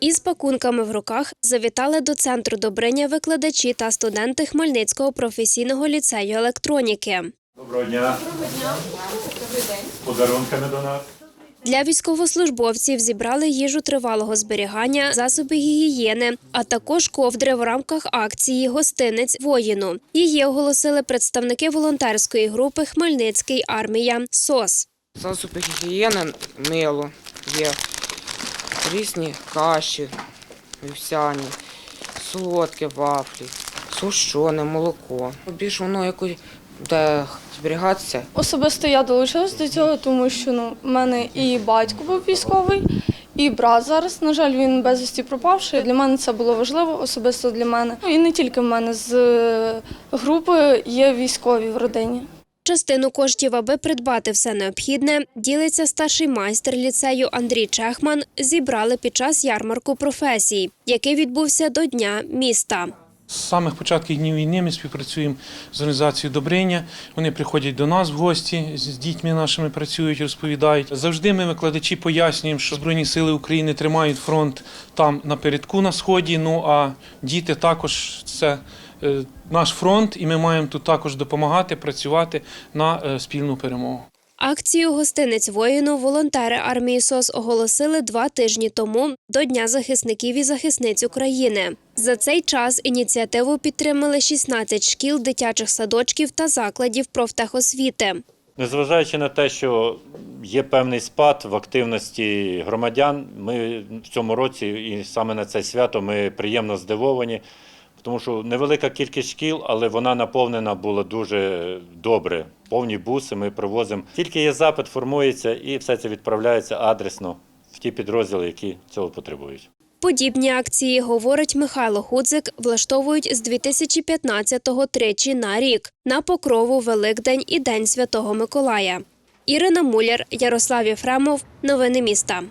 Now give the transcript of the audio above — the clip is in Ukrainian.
Із пакунками в руках завітали до центру добриня викладачі та студенти Хмельницького професійного ліцею електроніки. Доброго дня. Доброго дня. Подарунками до нас. Для військовослужбовців зібрали їжу тривалого зберігання, засоби гігієни, а також ковдри в рамках акції Гостинець воїну. Її оголосили представники волонтерської групи Хмельницький армія СОС. Засоби гігієни, мило є, різні каші, вівсяні, солодкі вафлі, сушоне, молоко. Більше воно якось буде зберігатися. Особисто я долучилась до цього, тому що ну, в мене і батько був військовий, і брат зараз. На жаль, він безвісті пропавший. Для мене це було важливо, особисто для мене. Ну, І не тільки в мене з е, групи є військові в родині. Частину коштів, аби придбати все необхідне, ділиться старший майстер ліцею Андрій Чехман. Зібрали під час ярмарку професій, який відбувся до Дня міста. З самих початків днів війни ми співпрацюємо з організацією Добриня. Вони приходять до нас в гості з дітьми нашими працюють, розповідають. Завжди ми викладачі пояснюємо, що Збройні сили України тримають фронт там напередку на сході. Ну а діти також це е, наш фронт, і ми маємо тут також допомагати працювати на е, спільну перемогу. Акцію гостинець воїну волонтери армії СОС оголосили два тижні тому до Дня захисників і захисниць України. За цей час ініціативу підтримали 16 шкіл, дитячих садочків та закладів профтехосвіти. Незважаючи на те, що є певний спад в активності громадян, ми в цьому році і саме на це свято ми приємно здивовані, тому що невелика кількість шкіл, але вона наповнена була дуже добре. Повні буси ми привозимо. Тільки є запит, формується і все це відправляється адресно в ті підрозділи, які цього потребують. Подібні акції, говорить Михайло Худзик, влаштовують з 2015-го тричі на рік на Покрову, Великдень і День Святого Миколая. Ірина Муляр, Ярослав Єфремов. Новини міста.